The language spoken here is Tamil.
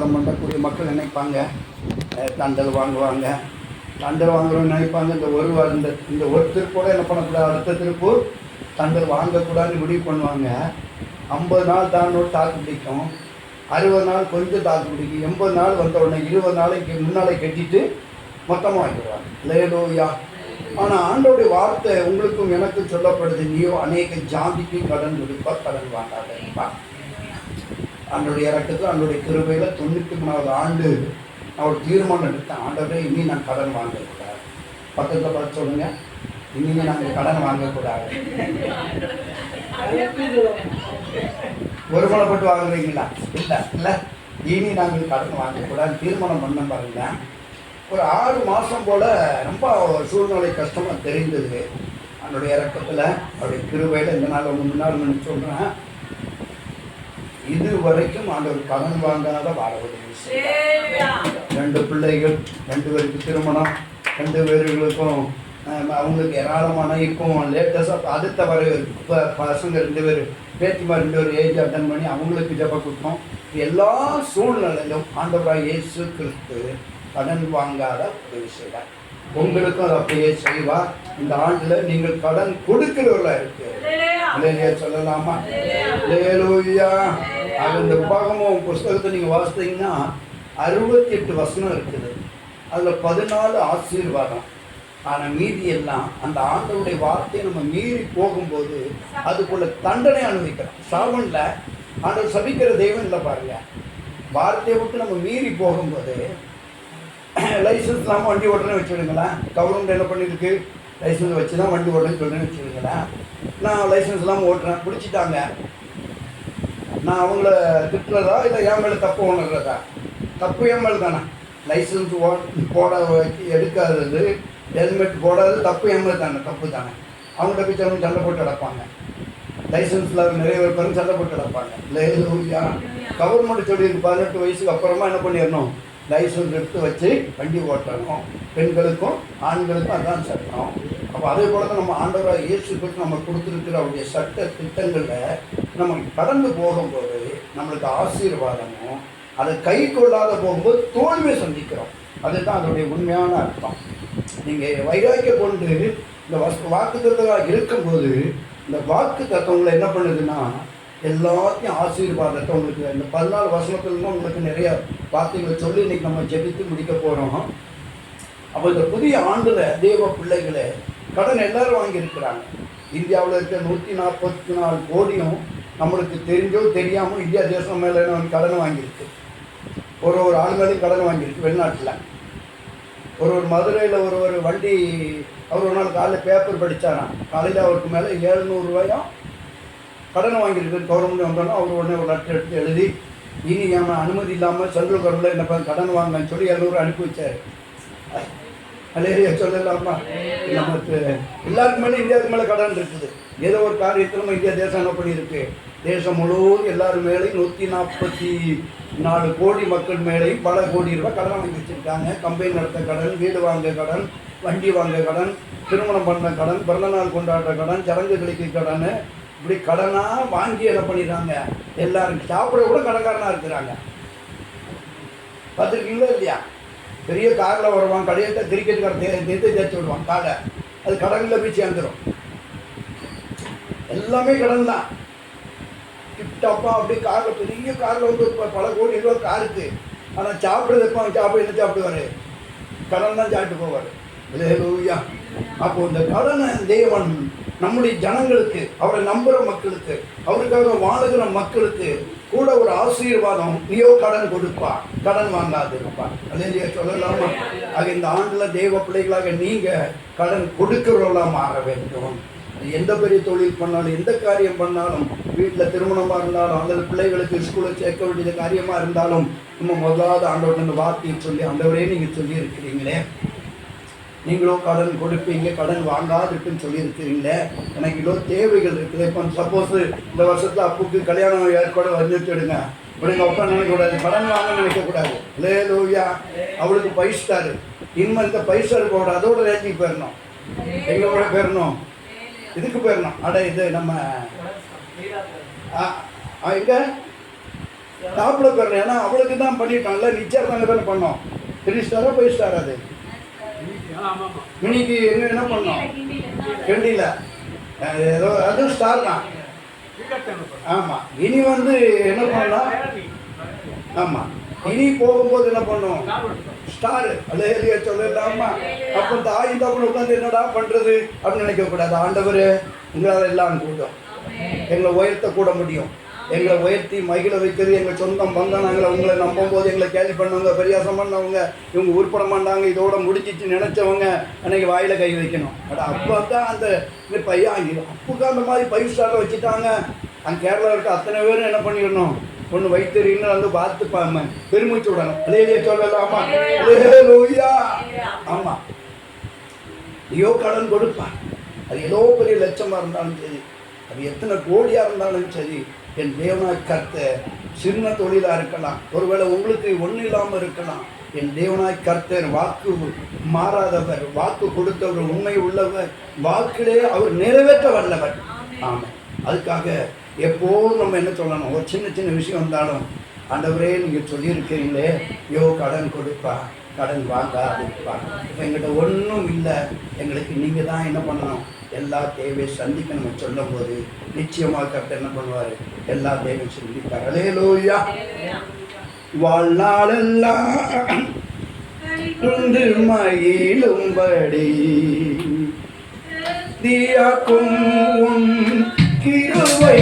வியாபாரம் பண்ணக்கூடிய மக்கள் நினைப்பாங்க. தண்டல் வாங்குவாங்க. தண்டல் வாங்குறோம்னு நினைப்பாங்க இந்த ஒரு இந்த இந்த ஒரு திருப்போட என்ன பண்ணக்கூடாது அடுத்த திருப்பு தண்டல் வாங்கக்கூடாதுன்னு முடிவு பண்ணுவாங்க. ஐம்பது நாள் தாண்டோட தாக்கு பிடிக்கும். அறுபது நாள் கொஞ்சம் தாக்கு பிடிக்கும். எண்பது நாள் வந்த உடனே இருபது நாளைக்கு முன்னாலே கட்டிட்டு மொத்தமாக வாங்கிடுவாங்க. லேடோயா ஆனால் ஆண்டோடைய வார்த்தை உங்களுக்கும் எனக்கும் சொல்லப்படுது நீயோ அநேக ஜாதிக்கும் கடன் கொடுப்பா கடன் வாங்காதப்பா அன்றைய இறக்கத்தில் அன்றைய கிருபையில் தொண்ணூற்றி மூணாவது ஆண்டு அவர் தீர்மானம் எடுத்தேன் ஆண்டவரே இனி நான் கடன் வாங்கக்கூடாது. பக்கத்தில் பார்த்து சொல்லுங்க இனிமே நாங்கள் கடன் வாங்கக்கூடாது. ஒருமலைப்பட்டு வாங்குறீங்களா? இல்லை இல்லை. இனி நாங்கள் கடன் வாங்கக்கூடாது. தீர்மானம் பண்ண பாருங்க. ஒரு ஆறு மாதம் போல் ரொம்ப சூழ்நிலை கஷ்டமாக தெரிந்தது. அவனுடைய இறக்கத்தில் அவருடைய கிருபையில் இந்த நாள் ஒன்று முன்னாள் நான் சொல்கிறேன் இது வரைக்கும் ஆண்டவர் கடன் வாங்காத வாழ உதவி. ரெண்டு பிள்ளைகள் ரெண்டு பேருக்கு திருமணம் ரெண்டு பேர்களுக்கும் அவங்களுக்கு ஏராளமான இப்போ லேட்டஸ்டாக அடுத்த வர இப்போ பசங்க ரெண்டு பேர் பேத்திமா ரெண்டு பேர் ஏஜ் அட்டன் பண்ணி அவங்களுக்கு ஜெப கொடுத்தோம். எல்லா சூழ்நிலையிலும் ஆண்டவராக இயேசு கிறிஸ்து கடன் வாங்காத உதவி செய்தார். உங்களுக்கும் அதை அப்படியே செய்வார். இந்த ஆண்டில் நீங்கள் கடன் கொடுக்கிறவர்களா இருக்கு. சொல்லலாமா? லேலூயா அது இந்த உபாகமம் புஸ்தகத்தை நீங்கள் வாசித்தீங்கன்னா அறுபத்தி எட்டு வசனம் இருக்குது. அதில் பதினாலு ஆசீர்வாதம். ஆனால் மீதி எல்லாம் அந்த ஆண்டவுடைய வார்த்தையை நம்ம மீறி போகும்போது அதுக்குள்ள தண்டனை அனுபவிக்கிறோம். சாவனில் ஆண்டவர் சபிக்கிற தெய்வம் இல்லை பாருங்க. வார்த்தையை விட்டு நம்ம மீறி போகும்போது லைசன்ஸ் இல்லாமல் வண்டி ஓட்டுறேன்னு வச்சுடுங்களேன் கவர்மெண்ட் என்ன பண்ணியிருக்கு? லைசன்ஸ் வச்சு தான் வண்டி ஓட்டுறேன்னு சொல்கிறேன்னு வச்சுடுங்களேன் நான் லைசன்ஸ் இல்லாமல் ஓட்டுறேன். பிடிச்சிட்டாங்க. நான் அவங்கள திட்டுறதா இல்லை என் மேலே தப்பு உணர்றதா? தப்பு என் மேலே தானே? லைசன்ஸ் ஓ போட வச்சு எடுக்காதது ஹெல்மெட் போடாதது தப்பு என் மேலே தானே தப்பு தானே. அவங்கள்ட்ட போய் அவங்க சண்டை போட்டு அடைப்பாங்க லைசன்ஸில் நிறைய பேர் பேரும் சண்டை போட்டு அடைப்பாங்க இல்லை கவர்மெண்ட் சொல்லியிருக்கு பதினெட்டு வயசுக்கு அப்புறமா என்ன பண்ணிடணும்? லைசன்ஸ் எடுத்து வச்சு வண்டி ஓட்டணும் பெண்களுக்கும் ஆண்களுக்கும் அதான் சட்டம். அப்போ அதே போல தான் நம்ம ஆண்டவராக இயேசுக்கு நம்ம கொடுத்துருக்கிற அவருடைய சட்ட திட்டங்களில் நம்ம கடந்து போகும்போது நம்மளுக்கு ஆசீர்வாதமும் அதை கை கொள்ளாத போகும்போது தோல்வியை சந்திக்கிறோம். அதுதான் அதனுடைய உண்மையான அர்த்தம். நீங்கள் வைராக்கிய கொண்டு இந்த வாக்கு வாக்கு இருக்கும்போது இந்த வாக்கு தத்துவங்களை என்ன பண்ணுதுன்னா எல்லாத்தையும் ஆசீர்வாதத்தை உங்களுக்கு. இந்த பதினாலு வசனத்துலாம் உங்களுக்கு நிறைய வார்த்தைகளை சொல்லி இன்னைக்கு நம்ம ஜெபித்து முடிக்க போகிறோம் அப்போ இந்த புதிய ஆண்டில் தேவ பிள்ளைகளை கடன் எல்லாரும் வாங்கியிருக்கிறாங்க. இந்தியாவில் இருக்க நூற்றி நாற்பத்தி நாலு கோடியும் நம்மளுக்கு தெரிஞ்சோ தெரியாமல் இந்தியா தேசம் மேலே கடன் வாங்கியிருக்கு. ஒரு ஒரு ஆள் மேலேயும் கடன் வாங்கியிருக்கு வெளிநாட்டில். ஒரு ஒரு மதுரையில் ஒரு ஒரு வண்டி அவர் ஒரு நாள் காலையில் பேப்பர் படித்தாராம் காலையில் அவருக்கு மேலே ஏழ்நூறுவாயும் கடன் வாங்கியிருக்கு கவர்மெண்ட் வந்தோன்னா அவர் உடனே ஒரு லெட்டர் எடுத்து எழுதி இனி நம்ம அனுமதி இல்லாமல் சென்ட்ரல் கவர்மெண்ட்டில் என்ன கடன் வாங்கன்னு சொல்லி எழுநூறு அனுப்பி வச்சார். அலேரியா சொல்லலாமா? நமக்கு எல்லாருக்கு மேலே இந்தியாவுக்கு மேலே கடன் இருக்குது. ஏதோ ஒரு காரியத்தில் நம்ம இந்தியா தேசம் என்ன பண்ணியிருக்கு? தேசம் முழுவதும் எல்லாரும் மேலேயும் நூற்றி நாற்பத்தி நாலு கோடி மக்கள் மேலேயும் பல கோடி ரூபாய் கடன் வாங்கி வச்சுருக்காங்க. கம்பெனி நடத்த கடன் வீடு வாங்க கடன் வண்டி வாங்க கடன் திருமணம் பண்ண கடன் பிறந்தநாள் கொண்டாடுற கடன் சடங்குகளுக்கு கடன் இப்படி கடனாக வாங்கி என்ன பண்ணிடுறாங்க. எல்லாரும் சாப்பிட கூட கடன்காரனாக இருக்கிறாங்க. பார்த்துருக்கீங்களா இல்லையா? பெரிய காரில் வருவான் கடையத்தை கிரிக்கெட் கடை தேர்த்து தேய்ச்சி விடுவான் காடை அது கடனில் போய் சேர்ந்துடும் எல்லாமே கடன் தான். டிப்டாப்பாக அப்படியே காரில் பெரிய காரில் வந்து பல கோடி ரூபா காருக்கு ஆனால் சாப்பிட்றது எப்போ சாப்பிட என்ன சாப்பிடுவார்? கடன் தான் சாப்பிட்டு போவார். இல்லையா அப்போ இந்த கடனை தேவன் நம்முடைய ஜனங்களுக்கு அவரை நம்புகிற மக்களுக்கு அவருக்காக வாழுகிற மக்களுக்கு கூட ஒரு ஆசீர்வாதம் நீயோ கடன் கொடுப்பா. கடன் வாங்காது இருப்பா இல்லையா சொல்லலாமா? ஆக இந்த ஆண்டில் தெய்வ பிள்ளைகளாக நீங்கள் கடன் கொடுக்கிறவர்களாக மாற வேண்டும். எந்த பெரிய தொழில் பண்ணாலும் எந்த காரியம் பண்ணாலும் வீட்டில் திருமணமாக இருந்தாலும் அல்லது பிள்ளைகளுக்கு ஸ்கூலில் சேர்க்க வேண்டிய காரியமாக இருந்தாலும் நம்ம முதலாவது ஆண்டோட வார்த்தையை சொல்லி ஆண்டவரே நீங்கள் சொல்லி நீங்களும் கடன் கொடுப்பீங்க கடன் வாங்காதுக்குன்னு சொல்லியிருக்கிறீங்களே எனக்கு இதோ தேவைகள் இருக்குது. இப்போ சப்போஸ் இந்த வருஷத்துல அப்புக்கு கல்யாணம் ஏற்பாடு வந்துட்டுடுங்க இப்படிங்க உட்காந்து நினைக்கக்கூடாது கடன் வாங்க நினைக்கக்கூடாது லே லோவியா அவளுக்கு பைஸ்டாரு இனிமேல் இந்த பைஸ்டார் போட அதோட ரேஞ்சுக்கு போயிடணும். எங்கே கூட போயிடணும். இதுக்கு போயிடணும். அட இது நம்ம எங்க? டாப்ல போயிடுறேன் ஏன்னா அவளுக்கு தான் பண்ணிட்டான்ல. நிச்சயதாங்க தானே பண்ணோம் த்ரீ ஸ்டாரா ஃபைவ் ஸ்டார் அது இன்னைக்கு என்ன என்ன பண்ணோம்? கண்டியில் ஏதோ அதுவும் ஸ்டார் தான். ஆமாம் இனி வந்து என்ன பண்ணலாம்? ஆமாம் இனி போகும்போது என்ன பண்ணும்? ஸ்டார் அலேலியா சொல்லலாமா அப்போ இந்த ஆயுத உட்காந்து என்னடா பண்றது? அப்படின்னு நினைக்க கூடாது ஆண்டவர் உங்களால் எல்லாம் கூட்டம் எங்களை உயர்த்த கூட முடியும். எங்களை உயர்த்தி மகிழ வைக்கிறது எங்கள் சொந்தம் பந்தம் உங்களை நம்பும் போது எங்களை கேள்வி பண்ணவங்க பெரியாசம் பண்ணவங்க இவங்க உருப்பட மாட்டாங்க இதோட முடிச்சிச்சு நினைச்சவங்க அன்னைக்கு வாயில கை வைக்கணும். அட அப்போ தான் அந்த இந்த பையன் அப்புக்கு அந்த மாதிரி பயிர் ஸ்டாரில் வச்சுட்டாங்க. அங்கே கேரளா இருக்க அத்தனை பேரும் என்ன பண்ணிடணும்? ஒன்று வைத்தறின்னு வந்து பார்த்துப்பாம பெருமிச்சு விடணும். அதே சொல்லலாமா அலேலூயா ஆமாம் ஐயோ கடன் கொடுப்பான். அது ஏதோ பெரிய லட்சமாக இருந்தாலும் சரி. அது எத்தனை கோடியாக இருந்தாலும் சரி. என் தேவனாய் கர்த்த சின்ன தொழிலாக இருக்கலாம் ஒருவேளை உங்களுக்கு ஒன்றும் இல்லாமல் இருக்கலாம். என் தேவனாய் கர்த்தர் வாக்கு மாறாதவர் வாக்கு கொடுத்தவர் உண்மை உள்ளவர் வாக்கிலே அவர் நிறைவேற்ற வல்லவர். ஆமாம் அதுக்காக எப்போதும் நம்ம என்ன சொல்லணும்? ஒரு சின்ன சின்ன விஷயம் வந்தாலும் ஆண்டவரே நீங்கள் சொல்லியிருக்கிறீங்களே யோ கடன் கொடுப்பா கடன் வாங்காதிருப்பா இப்போ எங்கிட்ட ஒன்றும் இல்லை எங்களுக்கு நீங்கள் தான் என்ன பண்ணணும்? எல்லா தேவையை சந்திக்கணும்னு சொல்லும் போது நிச்சயமாக கரெக்டாக என்ன பண்ணுவார்? எல்லா தேவையும் சந்திப்பார். அலேலூயா வாழ்நாளெல்லாம் உண்டு மயிலும்படி தியாக்கும் உன் கிருவை